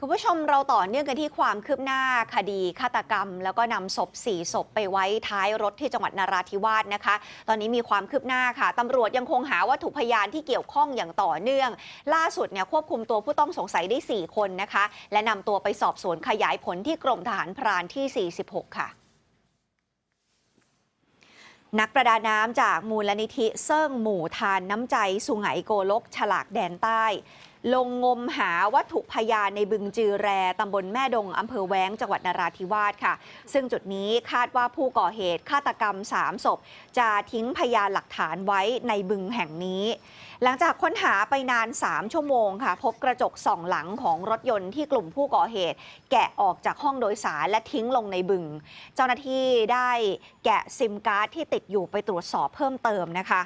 คุณผู้ชมเราต่อเนื่องกันที่ความคืบหน้าคดีฆาตกรรม แล้วก็นำศพสี่ศพไปไว้ท้ายรถที่จังหวัดนาราธิวาสนะคะ ตอนนี้มีความคืบหน้าค่ะตำรวจยังคงหาวัตถุพยานที่เกี่ยวข้องอย่างต่อเนื่อง ล่าสุดเนี่ยควบคุมตัวผู้ต้องสงสัยได้ 4 คนนะคะ และนำตัวไปสอบสวนขยายผลที่กรมทหารพรานที่ 46 ค่ะนักประดาน้ำจากมูลนิธิเซิ่งหมู่ทานน้ำใจสุไหงโกลก ฉลากแดนใต้ ลงงมหาวัตถุพยานในบึงจือแรตำบลแม่ดงอำเภอแว้งจังหวัดนราธิวาสค่ะ ซึ่งจุดนี้คาดว่าผู้ก่อเหตุฆาตกรรม 3 ศพ จะทิ้งพยานหลักฐานไว้ในบึงแห่งนี้ หลังจากค้นหาไปนาน 3 ชั่วโมงค่ะ พบกระจกส่องหลังของรถยนต์ที่กลุ่มผู้ก่อเหตุ แกะออกจากห้องโดยสารและทิ้งลงในบึง เจ้าหน้าที่ได้แกะซิมการ์ดที่ติดอยู่ไปตรวจสอบเพิ่มเติมนะคะ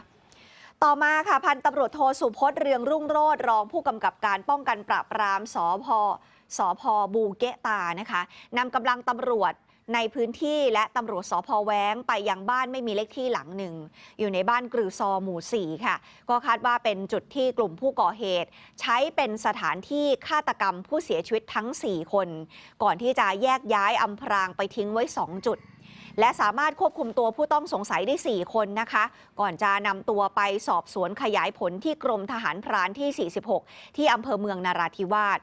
ต่อมาค่ะพันตำรวจโทสุพจน์เรืองรุ่งโรจน์รองผู้กำกับการป้องกันปราบปรามสพสพบูเกตานะคะนำกำลังตำรวจในพื้นที่และตำรวจสพแว้งไปยังบ้านไม่มีเลขที่หลังหนึ่ง อยู่ในบ้านกรือซอหมู่ 4 ค่ะ ก็คาดว่าเป็นจุดที่กลุ่มผู้ก่อเหตุ ใช้เป็นสถานที่ฆาตกรรมผู้เสียชีวิตทั้ง 4 คน ก่อนที่จะแยกย้ายอำพรางไปทิ้งไว้ 2 จุด และสามารถควบคุมตัวผู้ต้องสงสัยได้ 4 คนนะคะ ก่อนจะนำตัวไปสอบสวนขยายผลที่กรมทหารพรานที่ 46 ที่อำเภอเมืองนาราธิวาส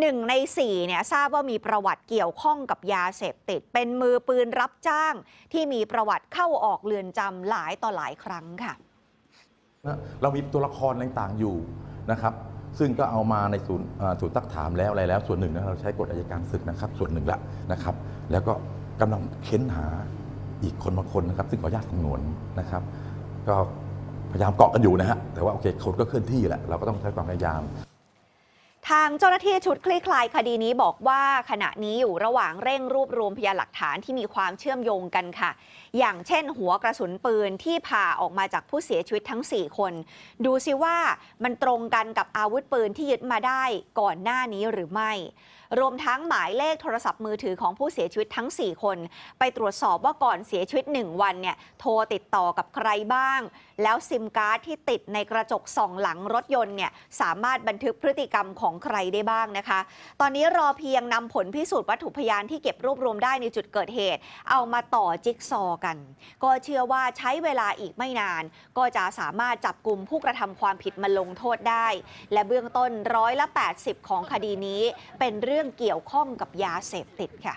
หนึ่งใน4เนี่ยทราบว่ามีประวัติเกี่ยวข้องกับยาเสพติด เป็นมือปืนรับจ้าง ที่มีประวัติเข้าออกเรือนจำหลายต่อหลายครั้งค่ะ เรามีตัวละครต่างๆอยู่นะครับ ซึ่งก็เอามาในศูนย์ศูนย์ตักถามแล้วอะไรแล้ว ส่วนหนึ่งนะเราใช้กฎอัยการศึกนะครับ ส่วนหนึ่งละนะครับ แล้วก็ กำลังเค้นหาอีกคนบางคนนะครับ ซึ่งขออนุญาตสงวนนะครับ ก็พยายามเกาะกันอยู่นะฮะแต่ว่าโอเคคนก็เคลื่อนที่แหละเราก็ต้องใช้ความพยายาม ทางเจ้าหน้าที่ชุดคลี่คลายคดีนี้บอกว่าขณะนี้อยู่ระหว่างเร่งรวบรวมพยานหลักฐานที่มีความเชื่อมโยงกันค่ะ อย่างเช่นหัวกระสุนปืนที่ผ่าออกมาจากผู้เสียชีวิตทั้ง 4 คน ดูซิว่ามันตรงกันกับอาวุธปืนที่ยึดมาได้ก่อนหน้านี้หรือไม่ รวมทั้งหมายเลขโทรศัพท์มือถือของผู้เสียชีวิตทั้ง 4 คน ไปตรวจสอบว่าก่อนเสียชีวิต 1 วันเนี่ยโทรติดต่อกับใครบ้าง แล้วซิมการ์ดที่ติดในกระจกส่องหลังรถยนต์เนี่ยสามารถบันทึกพฤติกรรมของใครได้บ้างนะคะ ตอนนี้รอเพียงนำผลพิสูจน์วัตถุพยานที่เก็บรวบรวมได้ในจุดเกิดเหตุ เอามาต่อจิ๊กซอกัน ก็เชื่อว่าใช้เวลาอีกไม่นาน ก็จะสามารถจับกลุ่มผู้กระทำความผิดมาลงโทษได้ และเบื้องต้นร้อยละ 80 ของคดีนี้ เป็นเรื่องเกี่ยวข้องกับยาเสพติดค่ะ